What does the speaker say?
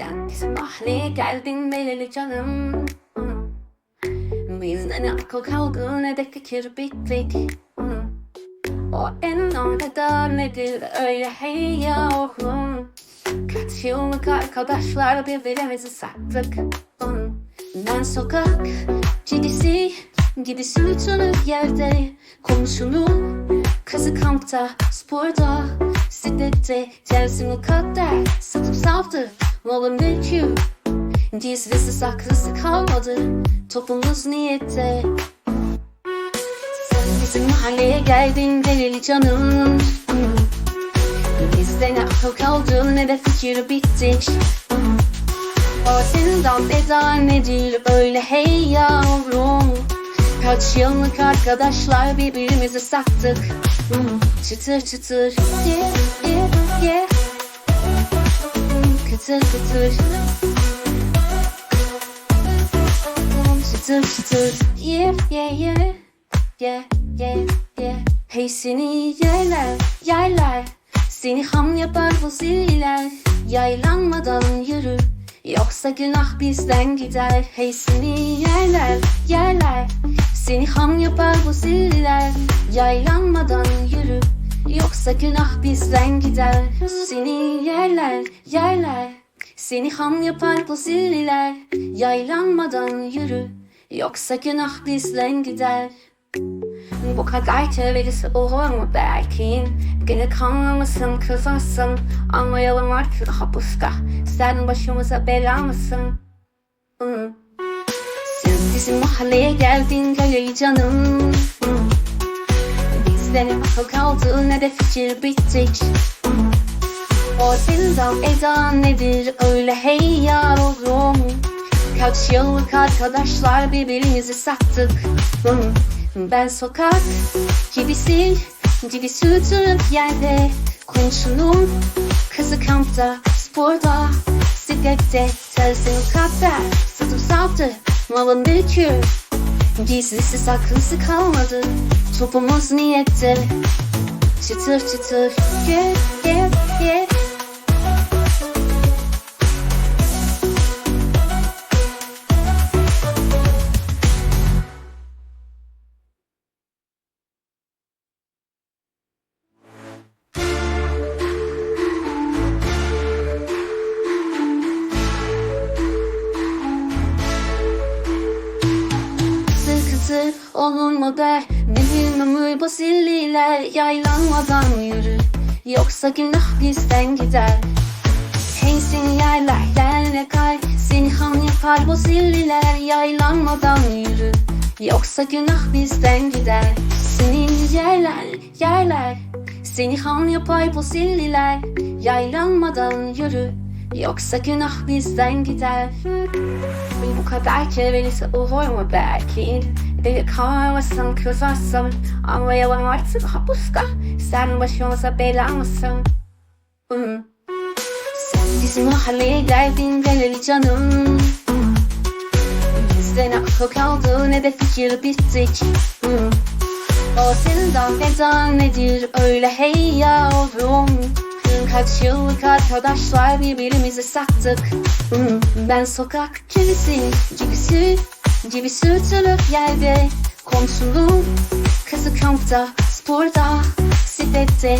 Sen bizim mahalleye geldin belirli canım. Bizde ne akıl kaldı ne de fikir bittik. O en arkada nedir öyle hey yavrum Kaç yıllık arkadaşlar birbirimizi sattık. Ben sokak kedisi gibi sürtünür yerde Konuşulur kızı kampta sporda Şiddette tersimi kader Satıp savdı malın mülkü Gizlisi saklısı kalmadı. Topumuz niyette. Sen bizim mahalleye geldin delili canım. Bizde ne akıl kaldı ne de fikir bittik O senin dal eda nedir öyle hey yavrum? Kaç yıllık arkadaşlar birbirimizi sattık. Çıtır çıtır. Yeah, yeah, yeah. Kıtır Hmm, Çıtır çıtır. Yeah, yeah, yeah. Yeah, yeah, yeah. Hey seni yerler, yerler Seni ham yapar bu ziller. Yaylanmadan yürü. Yoksa günah bizden gider. Hey seni yerler, yerler Seni ham yapar bu ziller. Yaylanmadan yürü Yoksa günah bizden gider. Seni yerler, yerler. Seni ham yapar bu ziller Yaylanmadan yürü. Yoksa günah bizden gider. Bu kadar çevresi olur mu belki Gene kanlamasın kızarsın. Anlayalım artık hapuska Sen başımıza bela mısın? Hmm. Sen bizim mahalleye geldin gayayı canım. Akıl kaldı ne de fikir bittik. O dal eda nedir? Öyle hey yavrum Kaç yıllık arkadaşlar birbirimizi sattık. Ben sokak gibisi gibi sürtünüp yerde Konuşulum kızı kampta sporda Siddette tersini kader Satıp savdı malın mülkü Gizlisi saklısı kalmadı Topumuz niyette. Çıtır çıtır. Yeah, yeah. Sıkıntı olur mu der bilmem bu silliler Yaylanmadan yürü Yoksa günah bizden gider. Hey seni yerler yerle kay. Seni ham yapar bu silliler Yaylanmadan yürü Yoksa günah bizden gider. Seni yerler yerler. Seni ham yapar bu Yaylanmadan yürü Yoksa günah bizden gider. Bu kadar çevresi olur mu belki kalmasın kızarsın Anlayalım artık hapuska Sen başımıza bela mısın? Hmm. Sen bizim mahalleye geldin delili canım. Hmm. Bizde ne akıl kaldı ne de fikir bittik. Hmm. O senin dal eda nedir? Öyle hey yavrum. Kaç yıllık arkadaşlar birbirimizi sattık. Hmm, Ben sokak kedisi gibisi gibi sürtünüp yerde Komşuluğum kızı kampta sporda Siddette